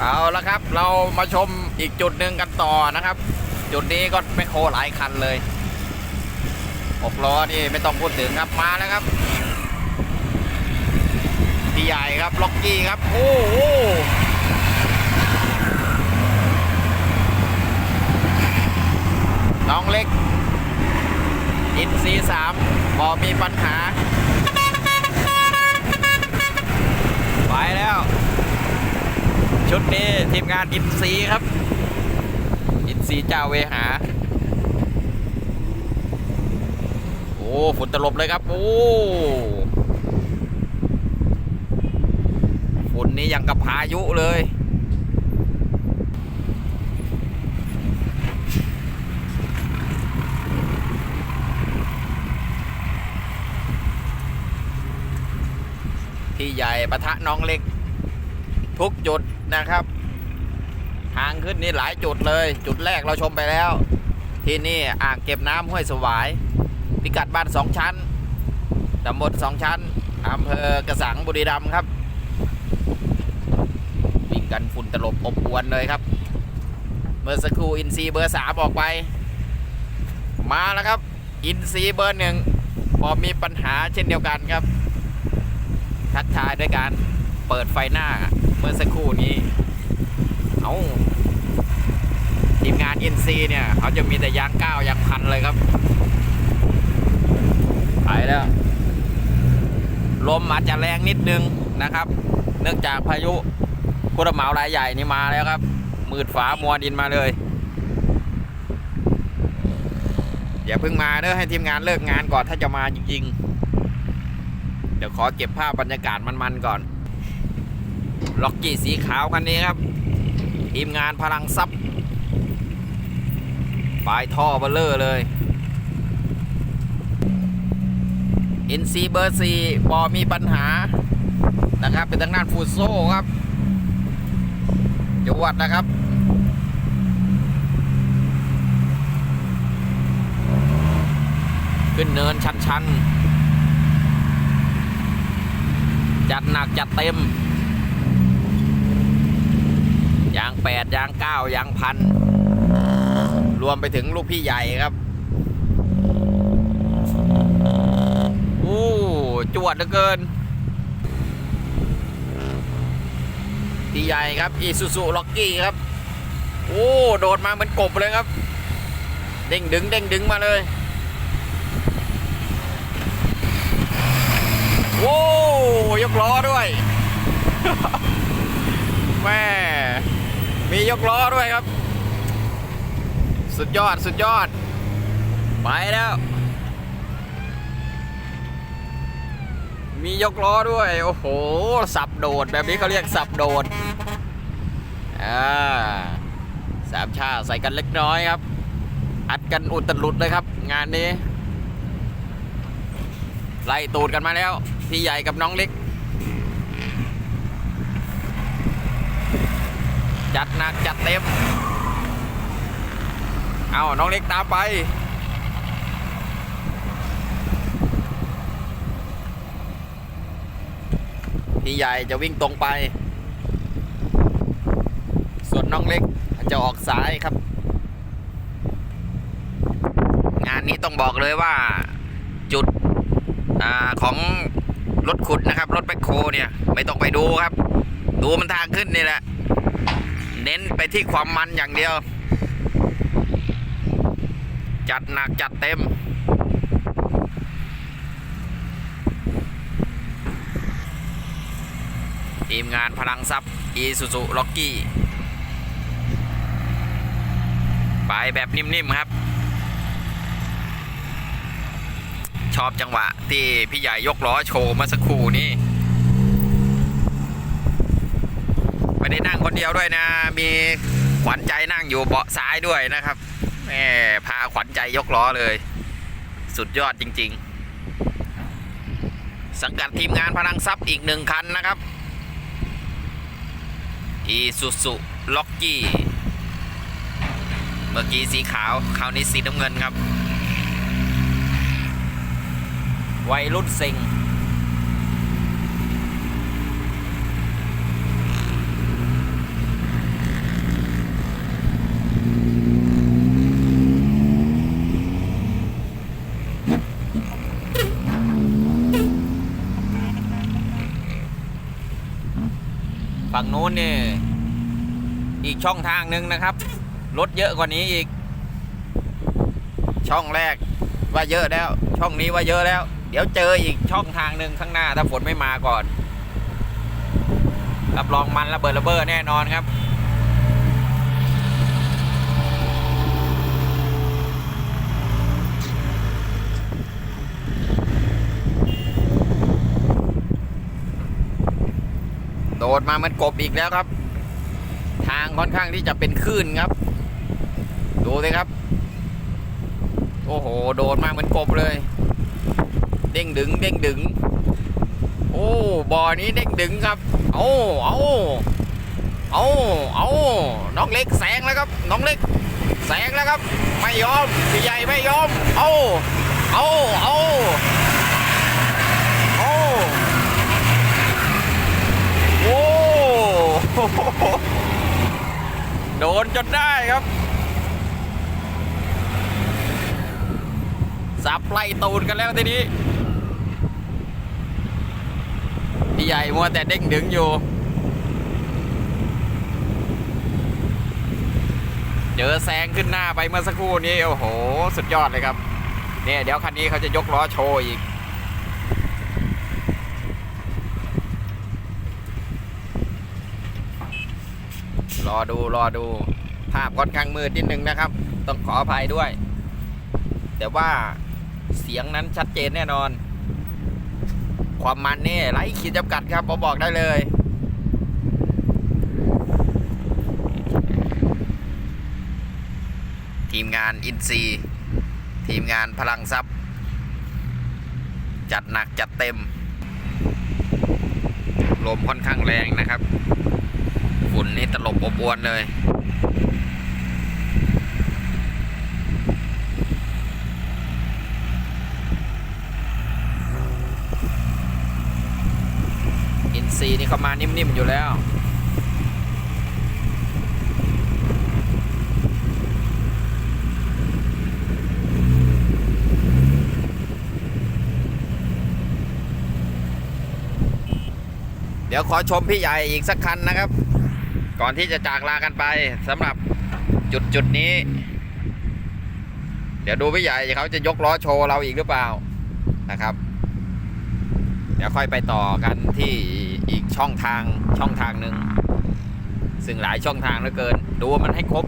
เอาละครับ เรามาชมอีกจุดหนึ่งกันต่อนะครับ จุดนี้ก็แมคโคหลายคันเลยหกล้อนี่ไม่ต้องพูดถึงครับมาแล้วครับพี่ใหญ่ครับล็อกกี้ครับ โอ้โหน้องเล็ก อินซีสามพอมีปัญหา ไปแล้ว ชุดนี้ทีมงานอินซีครับ อินซีเจ้าเวหา โอ้ฝนตลบเลยครับ โอ้ฝนนี้ยังกับพายุเลยพี่ใหญ่ปะทะน้องเล็ก ทุกจุด นะครับ ทางขึ้นนี่หลายจุดเลย จุดแรกเราชมไปแล้ว ที่นี่อ่างเก็บน้ำห้วยสวาย พิกัดบ้านสองชั้นตำบลสองชั้นอำเภอกระสังบุรีรัมย์ครับวิ่งกันฝุ่นตลบอบอวนเลยครับ เมื่อสักครู่อินซีเบอร์สามออกไป มาแล้วครับ อินซีเบอร์หนึ่งพอมีปัญหาเช่นเดียวกันครับ ทักทายด้วยการเปิดไฟหน้า เมื่อสักครู่นี้เอาทีมงาน NC เนี่ยเขาจะมีแต่ยางก้าวยางพันเลยครับ ไปแล้ว ลมอาจจะแรงนิดนึงนะครับ เนื่องจากพายุผู้รับเหมารายใหญ่นี่มาแล้วครับ มืดฝามัวดินมาเลยอย่าเพิ่งมาเด้อให้ทีมงานเลิกงานก่อนถ้าจะมาจริงๆ เดี๋ยวขอเก็บภาพบรรยากาศมันๆก่อน ล็อกกี้สีขาวคันนี้ครับทีมงานพลังซับปลายท่อเบลเลอร์เลยอินซีเบอร์สี่ปอมีปัญหานะครับ เป็นทางด้านฟูโซ่ครับจวดนะครับขึ้นเนินชัน ๆ จัดหนัก จัดเต็ม ยางแปดยางเก้ายางพันรวมไปถึงลูกพี่ใหญ่ครับโอ้จวดเหลือเกิน พี่ใหญ่ครับอีซูซูล็อกกี้ครับ โอ้โดดมาเหมือนกบเลยครับ เด้งดึงเด้งดึงมาเลยโอ้ยกล้อด้วย แม่ มียกล้อด้วยครับ สุดยอดสุดยอด ไปแล้ว มียกล้อด้วย โอ้โห สับโดด แบบนี้เขาเรียกสับโดด อ่าสามชาใส่กันเล็กน้อยครับ อัดกันอุดตลุดเลยครับ งานนี้ ไล่ตูดกันมาแล้ว พี่ใหญ่กับน้องเล็ก จัดหนักจัดเต็ม เอาน้องเล็กตามไป พี่ใหญ่จะวิ่งตรงไป ส่วนน้องเล็กจะออกซ้ายครับ งานนี้ต้องบอกเลยว่าจุดอของรถขุดนะครับ รถแบคโคเนี่ย ไม่ต้องไปดูครับ ดูมันทางขึ้นนี่แหละ เน้นไปที่ความมันอย่างเดียว จัดหนักจัดเต็ม ทีมงานพลังทรัพย์อีซูซูล็อกกี้ไปแบบนิ่มๆครับ ชอบจังหวะที่พี่ใหญ่ยกล้อโชว์เมื่อสักครู่นี้ ไม่ได้นั่งคนเดียวด้วยนะ มีขวัญใจนั่งอยู่เบาะซ้ายด้วยนะครับแม่พาขวัญใจยกล้อเลย สุดยอดจริง ๆ สังกัดทีมงานพลังทรัพย์อีกหนึ่งคันนะครับอีซูซูล็อกกี้เมื่อกี้สีขาว คราวนี้สีน้ำเงินครับ วัยรุ่นเซ็ง ฝั่งนู้นนี่อีกช่องทางหนึ่งนะครับ รถเยอะกว่านี้อีก ช่องแรกว่าเยอะแล้ว ช่องนี้ว่าเยอะแล้ว เดี๋ยวเจออีกช่องทางหนึ่งข้างหน้าถ้าฝนไม่มาก่อนรับรองมันระเบิดระเบ้อแน่นอนครับ โดดมาเหมันกบอีกแล้วครับ ทางค่อนข้างที่จะเป็นคลื่นครับ ดูสิครับ โอ้โห โดดมาเหมือนกบเลย เด้งดึง เด้งดึง โอ้บ่อนี้เด้งดึงครับเอาเอาเอาเอาน้องเล็กแสงแล้วครับ น้องเล็กแสงแล้วครับ ไม่ยอมพี่ใหญ่ไม่ยอม เอาเอาเอาเอาโอ้ โดนจนได้ครับสับไล่ตูนกันแล้วทีนี้พี่ใหญ่มัวแต่เด้งดึงอยู่ เจอแซงขึ้นหน้าไปเมื่อสักครู่นี้ โอ้โห สุดยอดเลยครับ เนี่ยเดี๋ยวคันนี้เขาจะยกล้อโชว์อีก รอดูรอดูภาพค่อนข้างมืดนิดนึงนะครับ ต้องขออภัยด้วย แต่ว่าเสียงนั้นชัดเจนแน่นอน ความมันนี่ไร้ขีดจำกัดครับผมบอกได้เลยทีมงานอินซีทีมงานพลังทรัพย์ จัดหนักจัดเต็ม ลมค่อนข้างแรงนะครับ ฝุ่นนี่ตลบอบอวนเลย อินซีนี่เขามานิ่มๆอยู่แล้วเดี๋ยวขอชมพี่ใหญ่อีกสักคันนะครับ ก่อนที่จะจากลากันไปสำหรับจุดจุดนี้ เดี๋ยวดูพี่ใหญ่เขาจะยกล้อโชว์เราอีกหรือเปล่านะครับ เดี๋ยวค่อยไปต่อกันที่อีกช่องทางช่องทางหนึ่งซึ่งหลายช่องทางเหลือเกิน ดูมันให้ครบ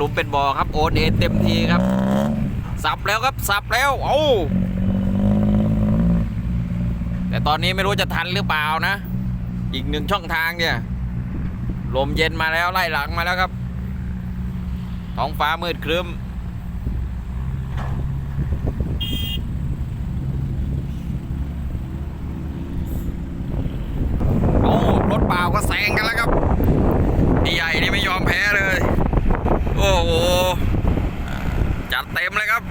หลุมเป็นบ่อครับโอนเอเต็มทีครับ สับแล้วครับสับแล้วเอาแต่ตอนนี้ไม่รู้จะทันหรือเปล่านะ อีกหนึ่งช่องทางเนี่ย ลมเย็นมาแล้วไล่หลังมาแล้วครับ ท้องฟ้ามืดครึ้มโอ้รถเปล่าก็แซงกันแล้วครับ พี่ใหญ่นี่ไม่ยอมแพ้เลย โอ้โห จัดเต็มเลยครับ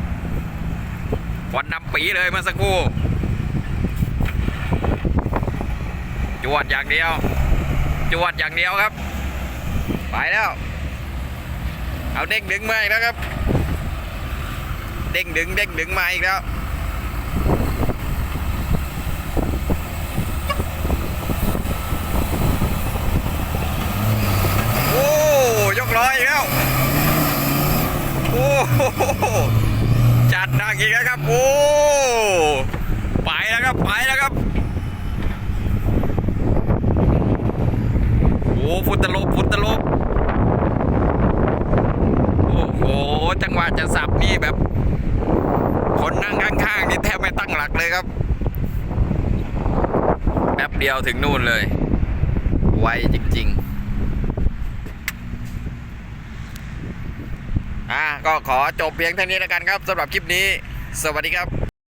ควันดำปีเลยเมื่อสักครู่จวดอย่างเดียว จวดอย่างเดียวครับ ไปแล้ว เอาเด้งดึงมาอีกแล้วครับ เด้งดึงเด้งดึงมาอีกแล้วโอ้ยกร้อยอีกแล้ว โอ้โห ดนักอีกแล้วครับ โอ้ไปแล้วครับไปแล้วครับโอ้ฟุตตลบฟุตตลบโอ้โหจังหวะจะสับนี่แบบ คนนั่งข้างๆนี่แทบไม่ตั้งหลักเลยครับแป๊บเดียวถึงนู่นเลย ไวจริง ๆ อ่าก็ขอจบเพียงเท่านี้แล้วกันครับสำหรับคลิปนี้ สวัสดีครับ